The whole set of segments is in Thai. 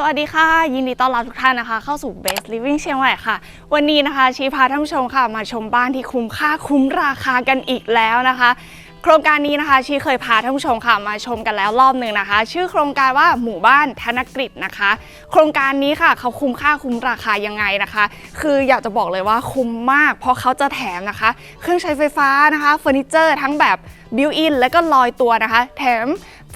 สวัสดีค่ะ ยินดีต้อนรับทุกท่านนะคะ เข้าสู่ Best Living เชียงใหม่ค่ะ วันนี้นะคะชีพาท่านผู้ชมค่ะ มาชมบ้านที่คุ้มค่าคุ้มราคากันอีกแล้วนะคะ โครงการนี้นะคะชีเคยพาท่านผู้ชมค่ะมาชมกันแล้วรอบหนึ่งนะคะ ชื่อโครงการว่าหมู่บ้านธนกฤษนะคะ โครงการนี้ค่ะเขาคุ้มค่าคุ้มราคายังไงนะคะ คืออยากจะบอกเลยว่าคุ้มมาก เพราะเขาจะแถมนะคะ เครื่องใช้ไฟฟ้านะคะเฟอร์นิเจอร์ทั้งแบบบิวอินและก็ลอยตัวนะคะ แถม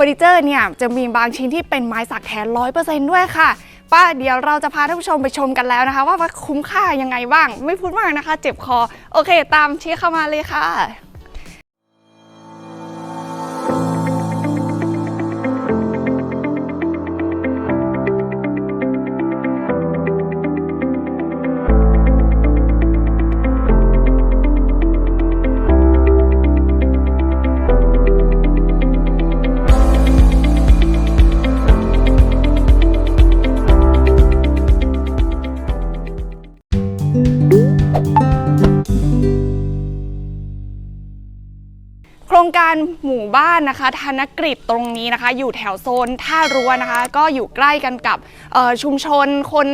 อร์นิเจอร์เนี่ยจะมีบางชิ้นที่เป็นไม้สักแท้ร้อยเปอร์เซ็นต์ด้วยค่ะป้าเดี๋ยวเราจะพาท่านผู้ชมไปชมกันแล้วนะคะ ว่าว่าคุ้มค่ายังไงบ้าง ไม่พูดมากนะคะ เจ็บคอ โอเค ตามชี้เข้ามาเลยค่ะ รงการหมู่บ้านนะคะธนกฤษตรงนี้นะคะ อยู่แถวโซนท่ารั้วนะคะ ก็อยู่ใกล้กันกับชุมชนคน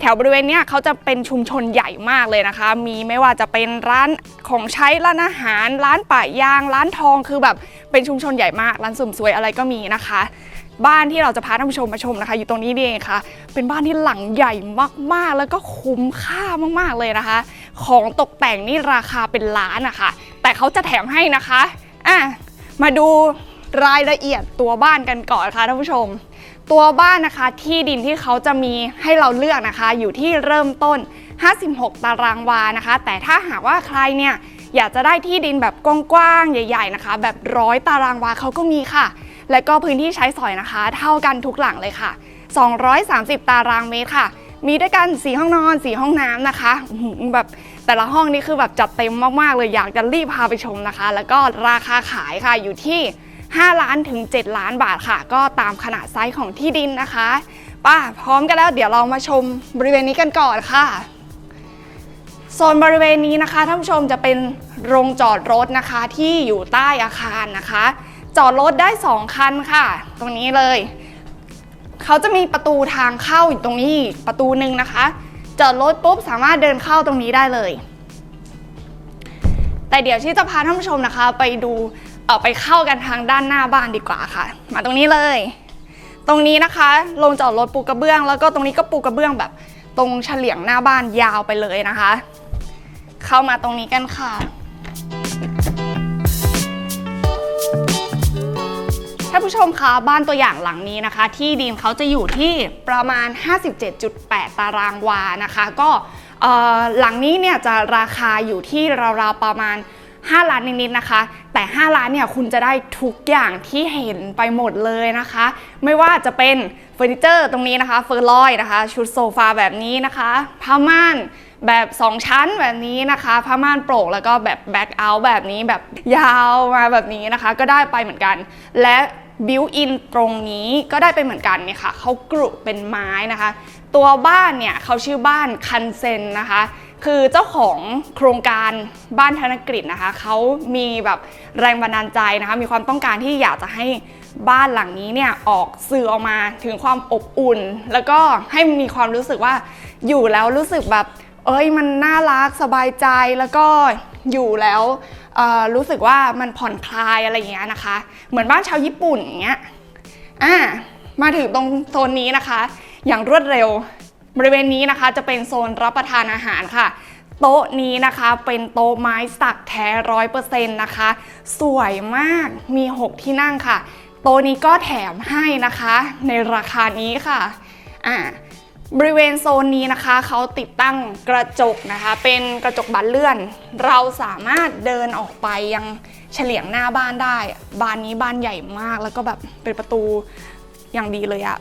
แถวบริเวณเนี้ยเขาจะเป็นชุมชนใหญ่มากเลยนะคะ มีไม่ว่าจะเป็นร้านของใช้ร้านอาหาร ร้านป่ายาง ร้านทองคือแบบเป็นชุมชนใหญ่มากร้านสริมสวยอะไรก็มีนะคะ บ้านที่เราจะพาท่านผู้ชมมาชมนะคะ อยู่ตรงนี้นี่เองค่ะ เป็นบ้านที่หลังใหญ่มากๆ แล้วก็คุ้มค่ามากๆเลยนะคะ ของตกแต่งนี่ราคาเป็นล้านอะคะ แต่เขาจะแถมให้นะคะอะมาดูรายละเอียดตัวบ้านกันก่อนค่ะท่านผู้ชม ตัวบ้านนะคะที่ดินที่เขาจะมีให้เราเลือกนะคะ อยู่ที่เริ่มต้น 56 ตารางวานะคะ แต่ถ้าหากว่าใครเนี่ยอยากจะได้ที่ดินแบบกว้างๆใหญ่ ๆนะคะ แบบร้อยตารางวาเขาก็มีค่ะ และก็พื้นที่ใช้สอยนะคะ เท่ากันทุกหลังเลยค่ะ 230 ตารางเมตรค่ะ มีด้วยกัน 4 ห้องนอน 4 ห้องน้ำนะคะอื้อหือแบบแต่ละห้องนี่คือแบบจัดเต็มมากๆเลยอยากจะรีบพาไปชมนะคะ แล้วก็ราคาขายค่ะอยู่ที่ 5 ล้านถึง 7 ล้านบาทค่ะ ก็ตามขนาดไซส์ของที่ดินนะคะป้าพร้อมกันแล้วเดี๋ยวเรามาชมบริเวณนี้กันก่อนค่ะ โซนบริเวณนี้นะคะท่านผู้ชมจะเป็นโรงจอดรถนะคะที่อยู่ใต้อาคารนะคะ จอดรถได้ 2 คันค่ะ ตรงนี้เลย เขาจะมีประตูทางเข้าอยู่ตรงนี้ประตูหนึ่งนะคะ จอดรถปุ๊บสามารถเดินเข้าตรงนี้ได้เลย แต่เดี๋ยวที่จะพาท่านผู้ชมนะคะ ไปดูเออไปเข้ากันทางด้านหน้าบ้านดีกว่าค่ะ มาตรงนี้เลย ตรงนี้นะคะลงจอดรถปูกระเบื้อง แล้วก็ตรงนี้ก็ปูกระเบื้องแบบ ตรงเฉลียงหน้าบ้านยาวไปเลยนะคะ เข้ามาตรงนี้กันค่ะ มคะบ้านตัวอย่างหลังนี้นะคะ ที่ดินเขาจะอยู่ที่ประมาณ 57.8 ตารางวานะคะ ก็หลังนี้เนี่ยจะราคาอยู่ที่ราวๆประมาณ 5 ล้านนิดๆนะคะ แต่ 5 ล้านเนี่ยคุณจะได้ทุกอย่างที่เห็นไปหมดเลยนะคะ ไม่ว่าจะเป็นเฟอร์นิเจอร์ตรงนี้นะคะเฟอร์ลอยนะคะ ชุดโซฟาแบบนี้นะคะผ้าม่านแบบ 2 ชั้นแบบนี้นะคะผ้าม่านโปร่งแล้วก็แบบแบ็คเอาท์แบบนี้แบบยาวมาแบบนี้นะคะ ก็ได้ไปเหมือนกัน และ บิวอินตรงนี้ก็ได้ไปเหมือนกันเนี่ยค่ะเขากรุเป็นไม้นะคะ ตัวบ้านเนี่ยเขาชื่อบ้านคันเซนนะคะ คือเจ้าของโครงการบ้านธนกฤษนะคะเขามีแบบแรงบันดาลใจนะคะ มีความต้องการที่อยากจะให้บ้านหลังนี้เนี่ยออกสื่อออกมาถึงความอบอุ่น แล้วก็ให้มีความรู้สึกว่าอยู่แล้วรู้สึกแบบ เอ้ยมันน่ารักสบายใจแล้วก็อยู่แล้ว รู้สึกว่ามันผ่อนคลายอะไรอย่างเงี้ยนะคะ เหมือนบ้านชาวญี่ปุ่นอย่างเงี้ยอ่ามาถึงตรงโซนนี้นะคะ อย่างรวดเร็วบริเวณนี้นะคะจะเป็นโซนรับประทานอาหารค่ะ โต๊ะนี้นะคะเป็นโต๊ะไม้สักแท้ร้อยเปอร์เซ็นต์นะคะ สวยมากมี 6 ที่นั่งค่ะ โต๊ะนี้ก็แถมให้นะคะ ในราคานี้ค่ะอ่า บริเวณโซนนี้นะคะ เขาติดตั้งกระจกนะคะ เป็นกระจกบานเลื่อน เราสามารถเดินออกไปยังเฉลียงหน้าบ้านได้ บานนี้บานใหญ่มาก แล้วก็แบบเป็นประตูอย่างดีเลยอะ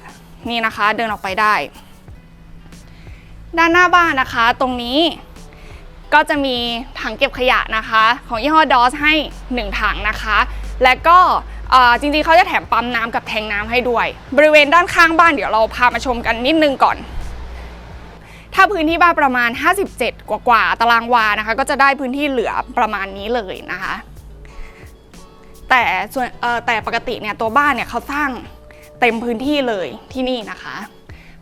นี่นะคะเดินออกไปได้ ด้านหน้าบ้านนะคะ ตรงนี้ก็จะมีถังเก็บขยะนะคะ ของยี่ห้อดอสให้ 1 ถังนะคะ และก็จริงๆเขาจะแถมปั๊มน้ำกับแทงน้ำให้ด้วย บริเวณด้านข้างบ้านเดี๋ยวเราพามาชมกันนิดนึงก่อน ถ้าพื้นที่บ้านประมาณ 57 กว่ากว่าตารางวานะคะ ก็จะได้พื้นที่เหลือประมาณนี้เลยนะคะ แต่ส่วนเออแต่ปกติเนี่ยตัวบ้านเนี่ยเขาสร้างเต็มพื้นที่เลยที่นี่นะคะ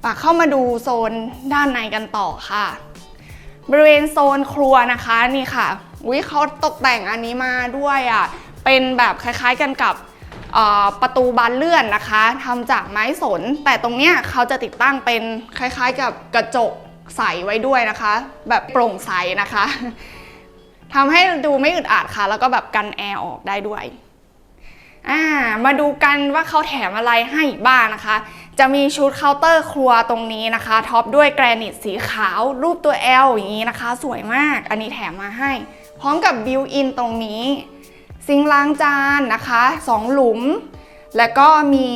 ปะเข้ามาดูโซนด้านในกันต่อค่ะ บริเวณโซนครัวนะคะนี่ค่ะวิเขาตกแต่งอันนี้มาด้วยอะเป็นแบบคล้ายๆกันกับประตูบานเลื่อนนะคะทำจากไม้สน แต่ตรงเนี้ยเขาจะติดตั้งเป็นคล้ายๆกับกระจก ใสไว้ด้วยนะคะ แบบโปร่งใสนะคะทำให้ดูไม่อึดอัดค่ะ แล้วก็แบบกันแอร์ออกได้ด้วยอ่ามาดูกันว่าเขาแถมอะไรให้อีกบ้างนะคะ จะมีชุดเคาน์เตอร์ครัวตรงนี้นะคะท็อปด้วยแกรนิตสีขาวรูปตัว L อย่างนี้นะคะ สวยมาก อันนี้แถมมาให้ พร้อมกับบิวอินตรงนี้ ซิงล้างจานนะคะสองหลุม แล้วก็มี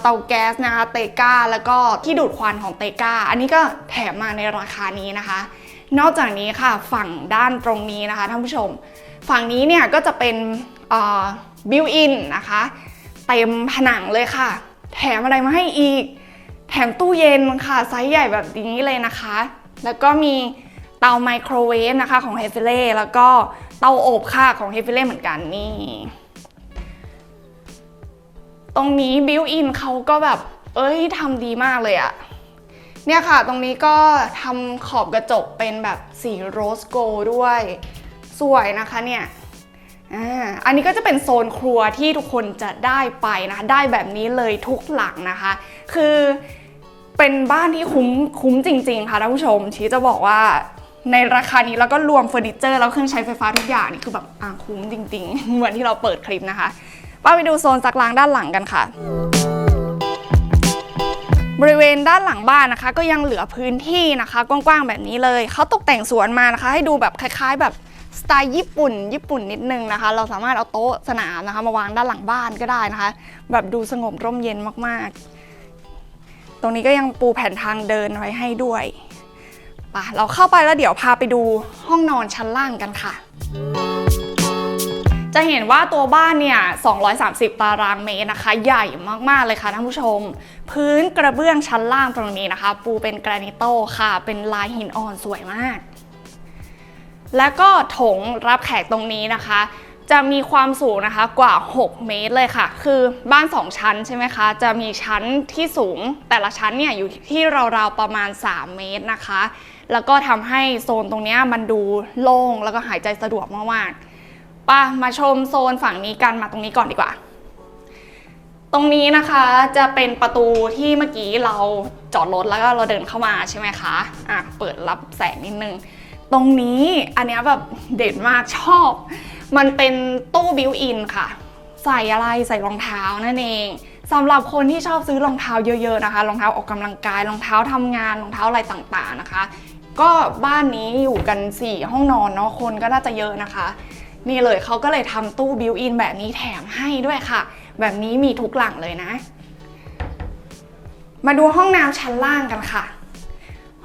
เตาแก๊สนะคะเตกาแล้วก็ที่ดูดควันของเตกาอันนี้ก็แถมมาในราคานี้นะคะ นอกจากนี้ค่ะฝั่งด้านตรงนี้นะคะท่านผู้ชม ฝั่งนี้เนี่ยก็จะเป็นบิวอินนะคะเต็มผนังเลยค่ะ แถมอะไรมาให้อีก แถมตู้เย็นค่ะไซส์ใหญ่แบบนี้เลยนะคะ แล้วก็มีเตาไมโครเวฟนะคะของเฮฟเฟเล่แล้วก็เตาอบค่ะของเฮฟเฟเล่เหมือนกันนี่ ตรงนี้บิวอินเขาก็แบบ เอ้ยทำดีมากเลยอะเนี่ยค่ะ ตรงนี้ก็ทำขอบกระจกเป็นแบบสีโรสโกลด้วย สวยนะคะเนี่ยอันนี้ก็จะเป็นโซนครัวที่ทุกคนจะได้ไปนะคะได้แบบนี้เลยทุกหลังนะคะ คือเป็นบ้านที่คุ้มคุ้มจริง ๆ ค่ะท่านผู้ชม ชี้จะบอกว่าในราคานี้แล้วก็รวมเฟอร์นิเจอร์แล้วเครื่องใช้ไฟฟ้าทุกอย่างนี่คือแบบอ่าคุ้มจริงๆ เหมือนที่เราเปิดคลิปนะคะ ป้าไปดูโซนซักล้างด้านหลังกันค่ะ บริเวณด้านหลังบ้านนะคะ ก็ยังเหลือพื้นที่นะคะกว้างๆแบบนี้เลยเขาตกแต่งสวนมานะคะ ให้ดูแบบคล้าย ๆ แบบสไตล์ญี่ปุ่น ญี่ปุ่นนิดนึงนะคะ เราสามารถเอาโต๊ะสนามนะคะ มาวางด้านหลังบ้านก็ได้นะคะ แบบดูสงบร่มเย็นมากๆ ตรงนี้ก็ยังปูแผ่นทางเดินไว้ให้ด้วยปะเราเข้าไปแล้วเดี๋ยวพาไปดูห้องนอนชั้นล่างกันค่ะ จะเห็นว่าตัวบ้านเนี่ย 230 ตารางเมตรนะคะ ใหญ่มากๆเลยค่ะท่านผู้ชม พื้นกระเบื้องชั้นล่างตรงนี้นะคะ ปูเป็นแกรนิโตค่ะ เป็นลายหินอ่อนสวยมาก แล้วก็โถงรับแขกตรงนี้นะคะ จะมีความสูงนะคะกว่า 6 เมตรเลยค่ะ คือบ้าน 2 ชั้นใช่ไหมคะ จะมีชั้นที่สูงแต่ละชั้นเนี่ยอยู่ที่ราวๆประมาณ 3 เมตรนะคะ แล้วก็ทำให้โซนตรงนี้มันดูโล่งแล้วก็หายใจสะดวกมากๆ ป่ะมาชมโซนฝั่งนี้กันมาตรงนี้ก่อนดีกว่า ตรงนี้นะคะจะเป็นประตูที่เมื่อกี้เราจอดรถแล้วก็เราเดินเข้ามาใช่ไหมคะอะเปิดรับแสงนิดนึง ตรงนี้อันนี้แบบเด็ดมากชอบ มันเป็นตู้บิวอินค่ะ ใส่อะไรใส่รองเท้านั่นเองสำหรับคนที่ชอบซื้อรองเท้าเยอะ ๆนะคะ รองเท้าออกกำลังกาย รองเท้าทำงาน รองเท้าอะไรต่างๆนะคะ ก็บ้านนี้อยู่กัน 4 ห้องนอนเนาะ คนก็น่าจะเยอะนะคะ นี่เลยเขาก็เลยทำตู้บิวอินแบบนี้แถมให้ด้วยค่ะ แบบนี้มีทุกหลังเลยนะ มาดูห้องน้ำชั้นล่างกันค่ะ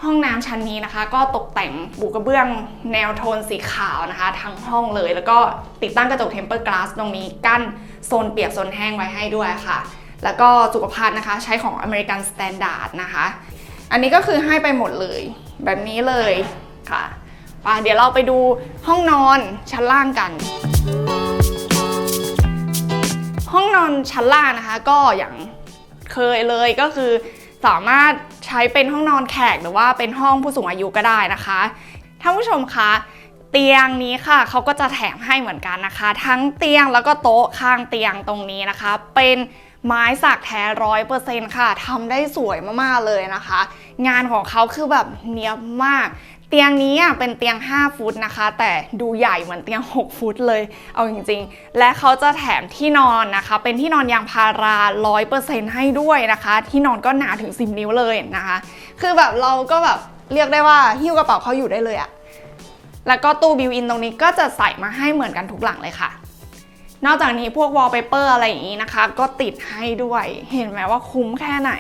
ห้องน้ำชั้นนี้นะคะ ก็ตกแต่งปูกระเบื้องแนวโทนสีขาวนะคะ ทั้งห้องเลย แล้วก็ติดตั้งกระจกเทมเปอร์กลาสตรงนี้กั้นโซนเปียกโซนแห้งไว้ให้ด้วยค่ะ แล้วก็สุขภัณฑ์นะคะ ใช้ของ American Standard นะคะ อันนี้ก็คือให้ไปหมดเลย แบบนี้เลยค่ะ ปเดี๋ยวเราไปดูห้องนอนชั้นล่างกัน ห้องนอนชั้นล่างนะคะก็อย่างเคยเลยก็คือ สามารถใช้เป็นห้องนอนแขกหรือว่าเป็นห้องผู้สูงอายุก็ได้นะคะท่านผู้ชมคะเตียงนี้ค่ะเขาก็จะแถมให้เหมือนกันนะคะ ทั้งเตียงแล้วก็โต๊ะข้างเตียงตรงนี้นะคะ เป็นไม้สักแท้ร้อยเปอร์เซ็นต์ค่ะทำได้สวยมากๆเลยนะคะ งานของเขาคือแบบเนียบมาก เตียงนี้อะเป็นเตียง 5 ฟุตนะคะ แต่ดูใหญ่เหมือนเตียง 6 ฟุตเลย เอาจริงๆ และเขาจะแถมที่นอนนะคะ เป็นที่นอนยางพารา 100%ให้ด้วยนะคะ ที่นอนก็หนาถึง 10 นิ้วเลยนะคะ คือแบบเราก็แบบเรียกได้ว่าหิ้วกระเป๋าเขาอยู่ได้เลยอะแล้วก็ตู้บิวอินตรงนี้ก็จะใส่มาให้เหมือนกันทุกหลังเลยค่ะ นอกจากนี้พวกวอลเปเปอร์อะไรอย่างนี้นะคะ ก็ติดให้ด้วย เห็นไหมว่าคุ้มแค่ไหน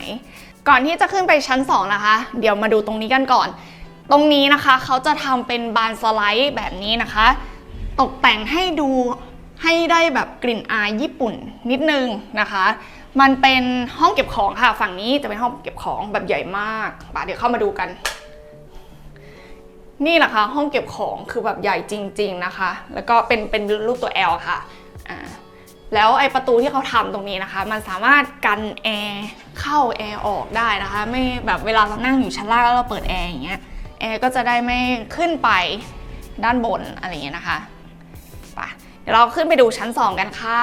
ก่อนที่จะขึ้นไปชั้น 2 นะคะ เดี๋ยวมาดูตรงนี้กันก่อน ตรงนี้นะคะเขาจะทำเป็นบานสไลด์แบบนี้นะคะ ตกแต่งให้ดูให้ได้แบบกลิ่นอายญี่ปุ่นนิดนึงนะคะ มันเป็นห้องเก็บของค่ะ ฝั่งนี้จะเป็นห้องเก็บของแบบใหญ่มากป่ะเดี๋ยวเข้ามาดูกัน นี่แหละค่ะห้องเก็บของคือแบบใหญ่จริง ๆนะคะ แล้วก็เป็นเป็นรูปตัว L ค่ะอ่าแล้วไอประตูที่เขาทำตรงนี้นะคะ มันสามารถกันแอร์เข้าแอร์ออกได้นะคะ ไม่แบบเวลาเรานั่งอยู่ชั้นล่างแล้วเราเปิดแอร์อย่างเงี้ย แอร์ก็จะได้ไม่ขึ้นไปด้านบนอะไรอย่างเงี้ยนะคะไปเดี๋ยวเราขึ้นไปดูชั้น 2 กันค่ะ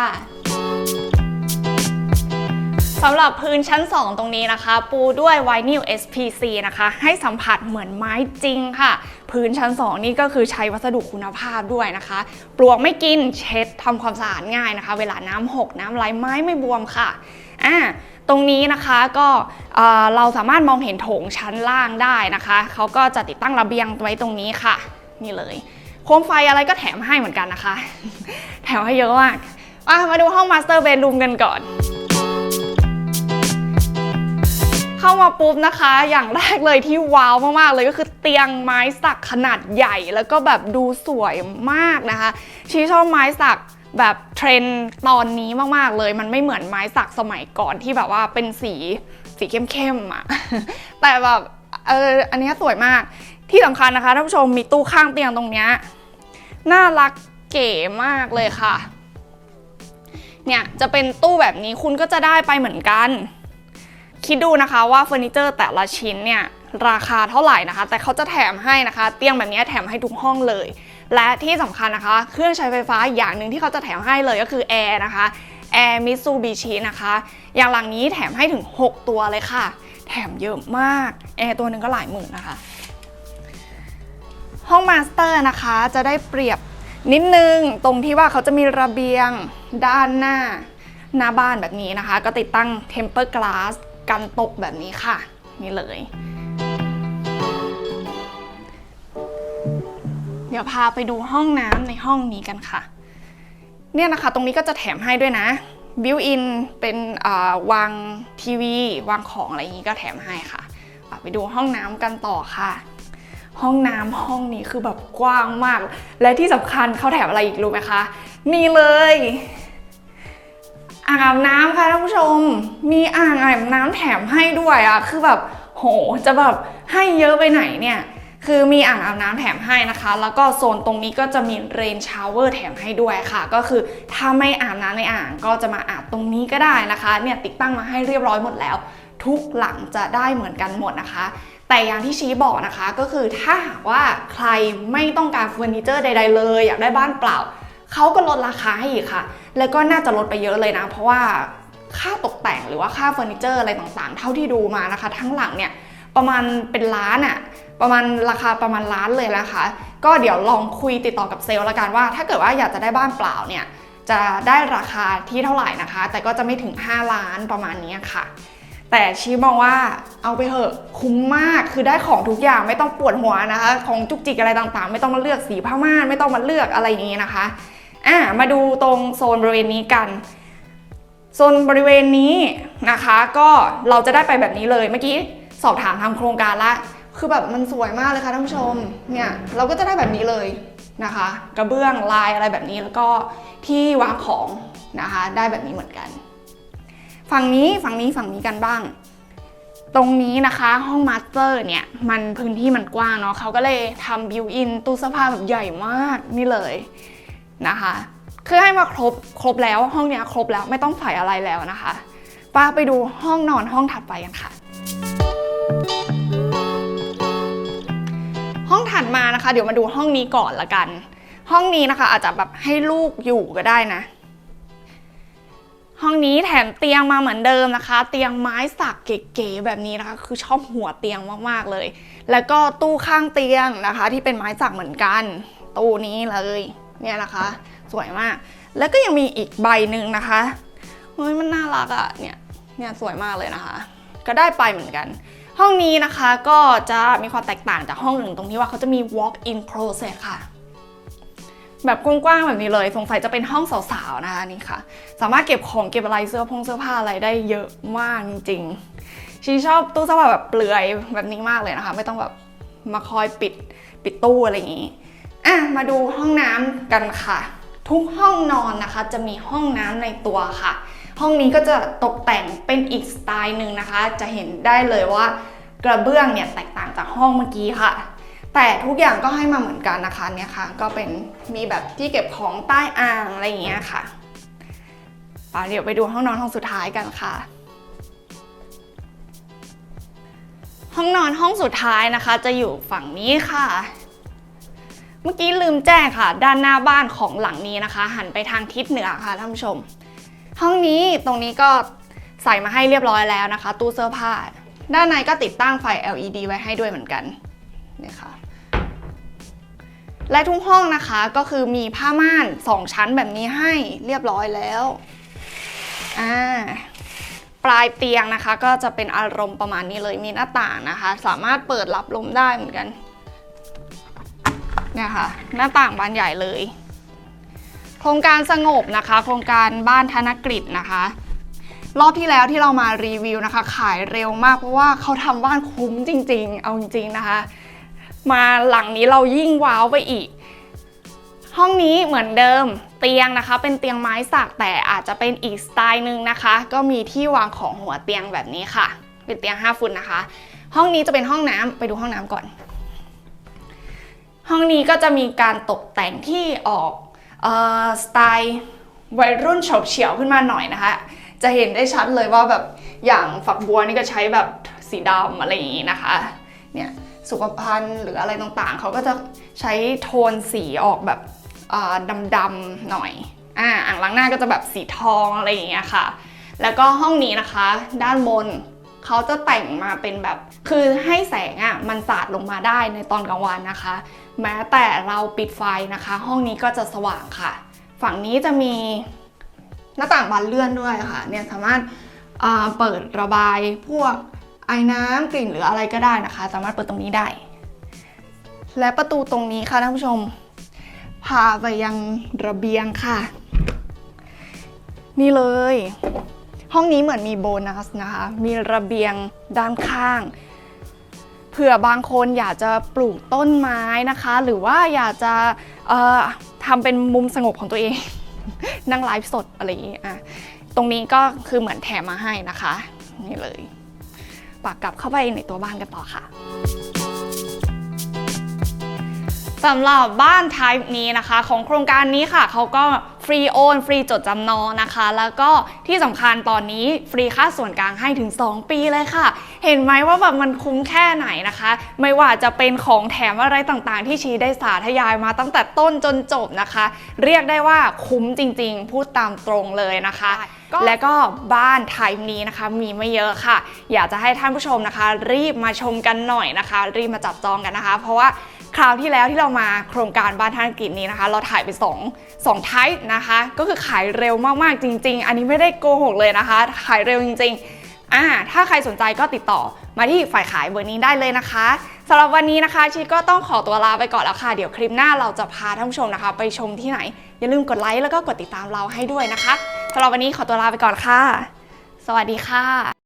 สำหรับพื้นชั้น 2 ตรงนี้นะคะ ปูด้วยไวนิล SPC นะคะ ให้สัมผัสเหมือนไม้จริงค่ะ พื้นชั้น 2 นี่ก็คือใช้วัสดุคุณภาพด้วยนะคะ ปลวกไม่กินเช็ดทำความสะอาดง่ายนะคะ เวลาน้ำหกน้ำไหลไม้ไม่บวมค่ะอ่า ตรงนี้นะคะก็เอ่อเราสามารถมองเห็นโถงชั้นล่างได้นะคะเขาก็จะติดตั้งระเบียงไว้ตรงนี้ค่ะ นี่เลย โคมไฟอะไรก็แถมให้เหมือนกันนะคะ แถมให้เยอะมากมาดูห้องมาสเตอร์เบดรูมกันก่อนเข้ามาปุ๊บนะคะ อย่างแรกเลยที่ว้าวมากๆเลยก็คือเตียงไม้สักขนาดใหญ่ แล้วก็แบบดูสวยมากนะคะชีชอบไม้สัก แบบเทรนด์ตอนนี้มากๆเลย มันไม่เหมือนไม้สักสมัยก่อนที่แบบว่าเป็นสีสีเข้มๆอะแต่แบบเอออันนี้สวยมากที่สำคัญนะคะท่านผู้ชมมีตู้ข้างเตียงตรงเนี้ยน่ารักเก๋มากเลยค่ะ เนี่ยจะเป็นตู้แบบนี้คุณก็จะได้ไปเหมือนกัน คิดดูนะคะว่าเฟอร์นิเจอร์แต่ละชิ้นเนี่ยราคาเท่าไหร่นะคะ แต่เขาจะแถมให้นะคะ เตียงแบบนี้แถมให้ทุกห้องเลย และที่สำคัญนะคะ เครื่องใช้ไฟฟ้าอย่างหนึ่งที่เขาจะแถมให้เลยก็คือแอร์นะคะแอร์มิซูบิชินะคะ อย่างหลังนี้แถมให้ถึง 6 ตัวเลยค่ะ แถมเยอะมาก แอร์ตัวหนึ่งก็หลายหมื่นนะคะ ห้องมาสเตอร์นะคะจะได้เปรียบนิดนึง ตรงที่ว่าเขาจะมีระเบียงด้านหน้า หน้าบ้านแบบนี้นะคะ ก็ติดตั้ง temper glass กันตกแบบนี้ค่ะ นี่เลย เดี๋ยวพาไปดูห้องน้ำในห้องนี้กันค่ะ เนี่ยนะคะตรงนี้ก็จะแถมให้ด้วยนะบิวอินเป็นวางทีวี วางของอะไรอย่างนี้ก็แถมให้ค่ะอะ ไปดูห้องน้ำกันต่อค่ะ ห้องน้ำห้องนี้คือแบบกว้างมาก และที่สำคัญเขาแถมอะไรอีกรู้ไหมคะ นี่เลยอ่างอาบน้ำค่ะท่านผู้ชม มีอ่างอาบน้ำแถมให้ด้วยอะ คือแบบโห จะแบบให้เยอะไปไหนเนี่ย คือมีอ่างอาบน้ำแถมให้นะคะ แล้วก็โซนตรงนี้ก็จะมีเรนชาวเวอร์แถมให้ด้วยค่ะ ก็คือถ้าไม่อาบน้ำในอ่างก็จะมาอาบตรงนี้ก็ได้นะคะ เนี่ยติดตั้งมาให้เรียบร้อยหมดแล้ว ทุกหลังจะได้เหมือนกันหมดนะคะ แต่อย่างที่ชี้บอกนะคะ ก็คือถ้าหากว่าใครไม่ต้องการเฟอร์นิเจอร์ใด ๆ เลย อยากได้บ้านเปล่าเขาก็ลดราคาให้อีกค่ะ แล้วก็น่าจะลดไปเยอะเลยนะ เพราะว่าค่าตกแต่งหรือว่าค่าเฟอร์นิเจอร์อะไรต่างๆ เท่าที่ดูมานะคะ ทั้งหลังเนี่ยประมาณเป็นล้านอะ ประมาณราคาประมาณล้านเลยนะคะ ก็เดี๋ยวลองคุยติดต่อกับเซลล์ละกันว่า ถ้าเกิดว่าอยากจะได้บ้านเปล่าเนี่ยจะได้ราคาที่เท่าไหร่นะคะ แต่ก็จะไม่ถึง 5 ล้านประมาณนี้ค่ะ แต่ชี้มองว่าเอาไปเถอะคุ้มมากคือได้ของทุกอย่างไม่ต้องปวดหัวนะคะ ของจุกจิกอะไรต่างๆ ไม่ต้องมาเลือกสีผ้าม่านไม่ต้องมาเลือกอะไรอย่างนี้นะคะอะมาดูตรงโซนบริเวณนี้กันโซนบริเวณนี้นะคะ ก็เราจะได้ไปแบบนี้เลยเมื่อกี้สอบถามทางโครงการละ คือแบบมันสวยมากเลยค่ะท่านผู้ชม เนี่ยเราก็จะได้แบบนี้เลยนะคะ กระเบื้องลายอะไรแบบนี้แล้วก็ที่วางของนะคะ ได้แบบนี้เหมือนกัน ฝั่งนี้ฝั่งนี้ฝั่งนี้กันบ้าง ตรงนี้นะคะห้องมาสเตอร์เนี่ยมันพื้นที่มันกว้างเนาะเขาก็เลยทำบิวอินตู้เสื้อผ้าแบบใหญ่มากนี่เลยนะคะคือให้มาครบครบแล้วห้องเนี้ยครบแล้วไม่ต้องใส่อะไรแล้วนะคะป้าไปดูห้องนอนห้องถัดไปกันค่ะ องถัดมานะคะ เดี๋ยวมาดูห้องนี้ก่อนละกัน ห้องนี้นะคะอาจจะแบบให้ลูกอยู่ก็ได้นะ ห้องนี้แถมเตียงมาเหมือนเดิมนะคะ เตียงไม้สักเก๋ๆแบบนี้นะคะ คือชอบหัวเตียงมากๆเลย แล้วก็ตู้ข้างเตียงนะคะ ที่เป็นไม้สักเหมือนกัน ตู้นี้เลยเนี่ยนะคะ สวยมาก แล้วก็ยังมีอีกใบหนึ่งนะคะเฮ้ยมันน่ารักอะ่ะเนี่ยเนี่ยสวยมากเลยนะคะ ก็ได้ไปเหมือนกัน ห้องนี้นะคะก็จะมีความแตกต่างจากห้องอื่นตรงที่ว่าเขาจะมี walk in closet ค่ะ แบบกว้างๆแบบนี้เลย สงสัยจะเป็นห้องสาวๆนะคะนี่ค่ะ สามารถเก็บของเก็บอะไรเสื้อผงเสื้อผ้าอะไรได้เยอะมากจริงๆชีชอบตู้เสื้อผ้าแบบเปลือยแบบนี้มากเลยนะคะ ไม่ต้องแบบมาคอยปิดปิดตู้อะไรอย่างนี้อะมาดูห้องน้ำกันค่ะ ทุกห้องนอนนะคะ จะมีห้องน้ำในตัวค่ะ ห้องนี้ก็จะตกแต่งเป็นอีกสไตล์หนึ่งนะคะ จะเห็นได้เลยว่ากระเบื้องเนี่ยแตกต่างจากห้องเมื่อกี้ค่ะ แต่ทุกอย่างก็ให้มาเหมือนกันนะคะเนี่ยค่ะ ก็เป็นมีแบบที่เก็บของใต้อ่างอะไรอย่างเงี้ยค่ะป่าเดี๋ยวไปดูห้องนอนห้องสุดท้ายกันค่ะห้องนอนห้องสุดท้ายนะคะ จะอยู่ฝั่งนี้ค่ะ เมื่อกี้ลืมแจ้งค่ะ ด้านหน้าบ้านของหลังนี้นะคะ หันไปทางทิศเหนือค่ะท่านผู้ชม ห้องนี้ตรงนี้ก็ใส่มาให้เรียบร้อยแล้วนะคะ ตู้เสื้อผ้า ด้านในก็ติดตั้งไฟ LED ไว้ให้ด้วยเหมือนกันนี่ค่ะและทุกห้องนะคะก็คือมีผ้าม่าน 2 ชั้นแบบนี้ให้เรียบร้อยแล้วอ่าปลายเตียงนะคะก็จะเป็นอารมณ์ประมาณนี้เลยมีหน้าต่างนะคะ สามารถเปิดรับลมได้เหมือนกันเนี่ยค่ะหน้าต่างบานใหญ่เลย โครงการสงบนะคะ โครงการบ้านธนกฤษนะคะ รอบที่แล้วที่เรามารีวิวนะคะ ขายเร็วมากเพราะว่าเขาทำบ้านคุ้มจริง ๆ เอาจริงๆนะคะ มาหลังนี้เรายิ่งว้าวไปอีก ห้องนี้เหมือนเดิมเตียงนะคะ เป็นเตียงไม้สักแต่อาจจะเป็นอีกสไตล์หนึ่งนะคะ ก็มีที่วางของหัวเตียงแบบนี้ค่ะ เป็นเตียง 5 ฟุตนะคะ ห้องนี้จะเป็นห้องน้ำไปดูห้องน้ำก่อน ห้องนี้ก็จะมีการตกแต่งที่ออก สไตล์วัยรุ่นเฉาเฉียวขึ้นมาหน่อยนะคะ จะเห็นได้ชัดเลยว่าแบบอย่างฝักบัวนี่ก็ใช้แบบสีดำอะไรอย่างนี้นะคะ เนี่ยสุขภัณฑ์หรืออะไรต่างๆ เขาก็จะใช้โทนสีออกแบบดำๆหน่อย อ่าอ่างล้างหน้าก็จะแบบสีทองอะไรอย่างเงี้ยค่ะ แล้วก็ห้องนี้นะคะ ด้านบน เขาจะแต่งมาเป็นแบบ คือให้แสงอะ่ะมันสาดลงมาได้ในตอนกลางวันนะคะ แม้แต่เราปิดไฟนะคะ ห้องนี้ก็จะสว่างค่ะ ฝั่งนี้จะมีหน้าต่างบานเลื่อนด้วยค่ะ เนี่ยสามารถาเปิดระบายพวกไอ้น้ำกลิ่นหรืออะไรก็ได้นะคะ สามารถเปิดตรงนี้ได้ และประตูตรงนี้ค่ะท่านผู้ชม พาไปยังระเบียงค่ะ นี่เลย ห้องนี้เหมือนมีโบนัสนะคะ มีระเบียงด้านข้าง เผื่อบางคนอยากจะปลูกต้นไม้นะคะ หรือว่าอยากจะทำเป็นมุมสงบของตัวเอง นั่งไลฟ์สดอะไรอย่างงี้อะตรงนี้ก็คือเหมือนแถมมาให้นะคะ นี่เลยปากกลับเข้าไปในตัวบ้านกันต่อค่ะสำหรับบ้าน type นี้นะคะ ของโครงการนี้ค่ะเขาก็ รีโอนฟรีจดจำนองนะคะ แล้วก็ที่สำคัญตอนนี้ฟรีค่าส่วนกลางให้ถึง 2 ปีเลยค่ะ เห็นไหมว่าแบบมันคุ้มแค่ไหนนะคะ ไม่ว่าจะเป็นของแถมอะไรต่างๆ ที่ชีได้สาธยายมาตั้งแต่ต้นจนจบนะคะ เรียกได้ว่าคุ้มจริงๆ พูดตามตรงเลยนะคะ และก็บ้านไทป์นี้นะคะมีไม่เยอะค่ะ อยากจะให้ท่านผู้ชมนะคะ รีบมาชมกันหน่อยนะคะ รีบมาจับจองกันนะคะ เพราะว่า คราวที่แล้วที่เรามาโครงการบ้านท่านกิจนี้นะคะ เราถ่ายไป2 2ไทป์นะคะ ก็คือขายเร็วมากๆจริง ๆ อันนี้ไม่ได้โกหกเลยนะคะ ขายเร็วจริง ๆอ่าถ้าใครสนใจก็ติดต่อมาที่ฝ่ายขายเบอร์นี้ได้เลยนะคะสำหรับวันนี้นะคะชีก็ต้องขอตัวลาไปก่อนแล้วค่ะ เดี๋ยวคลิปหน้าเราจะพาท่านผู้ชมนะคะ ไปชมที่ไหน อย่าลืมกดไลค์แล้วก็กดติดตามเราให้ด้วยนะคะสำหรับวันนี้ขอตัวลาไปก่อนค่ะ สวัสดีค่ะ